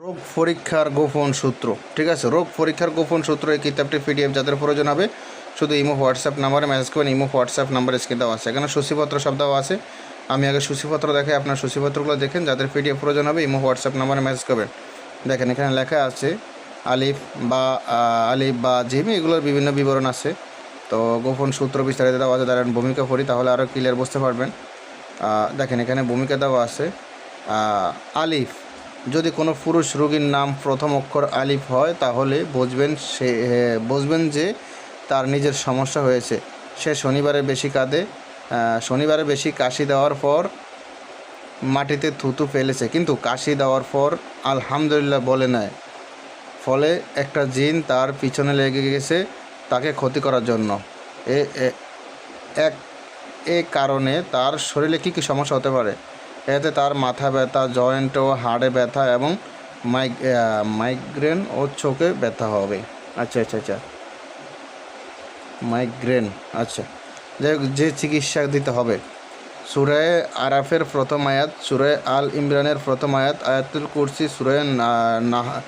রোগ পরীক্ষার গোপন সূত্র, ঠিক আছে? রোগ পরীক্ষার গোপন সূত্র এই কিতাবটি পিডিএফ যাদের প্রয়োজন হবে, শুধু ইমো, হোয়াটসঅ্যাপ নাম্বারে মেসেজ করবেন ইমো, হোয়াটসঅ্যাপ নাম্বার স্ক্রিন দেওয়া আছে। এখানে সূচিপত্র সব দেওয়া আছে। আমি আগে সূচিপত্র দেখে আপনার সূচিপত্রগুলো দেখেন, যাদের পিডিএফ প্রয়োজন হবে, ইমো, হোয়াটসঅ্যাপ নাম্বারে মেসেজ করবেন। দেখেন, এখানে লেখা আছে, আলিফ বা আলিফ বা জিম, এগুলোর বিভিন্ন বিবরণ আছে। তো গোপন সূত্র বিস্তারিত দেওয়া আছে, দাঁড়ান, ভূমিকা পড়ি, তাহলে আরও ক্লিয়ার বুঝতে পারবেন। দেখেন, এখানে ভূমিকা দেওয়া আছে আলিফ যদি কোনো পুরুষ রোগীর নাম প্রথম অক্ষর আলিফ হয়, তাহলে বুঝবেন সে বুঝবেন যে তার নিজের সমস্যা হয়েছে। সে শনিবারে বেশি কাঁদে শনিবারে বেশি কাশি দেওয়ার পর মাটিতে থুতু ফেলেছে। কিন্তু কাশি দেওয়ার পর আলহামদুলিল্লাহ বলে নেয় ফলে একটা জিন তার পিছনে লেগে গেছে তাকে ক্ষতি করার জন্য। এ- এক, এ কারণে তার শরীরে কী কী সমস্যা হতে পারে? এতে তার মাথা ব্যথা জয়েন্ট ও হাড়ে ব্যথা এবং মাইগ মাইগ্রেন ও চোখে ব্যথা হবে। আচ্ছা আচ্ছা আচ্ছা। মাইগ্রেন আচ্ছা। যাই হোক, যে চিকিৎসা দিতে হবে। সুরায় আরাফের প্রথম আয়াত সুরায় আল ইমরানের প্রথম আয়াত, আয়াতুল কুরসি সুরায় না-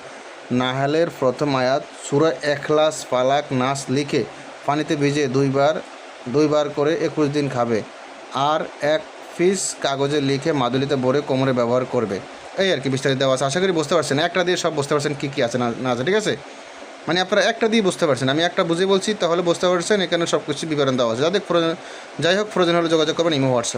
নাহালের প্রথম আয়াত সুরায় এখলাস পালাক নাস লিখে পানিতে ভিজে দুইবার দুইবার করে একুশ দিন খাবে। আর এক পিস কাগজে লিখে মাদুলিতে ভরে কোমরে ব্যবহার করবে। এই আর কি, বিস্তারিত দেওয়া আছে। আশা করি বুঝতে পারছেন। একটা দিয়ে সব বুঝতে পারছেন কী কী আছে, না না আছে, ঠিক আছে? মানে আপনারা একটা দিয়ে বুঝতে পারছেন। আমি একটা বুঝে বলছি, তাহলে বুঝতে পারছেন, এখানে সব কিছু বিবরণ দেওয়া আছে। যাদের যাই হোক, প্রয়োজন হলে যোগাযোগ করবেন, ইমো, হোয়াটসঅ্যাপ।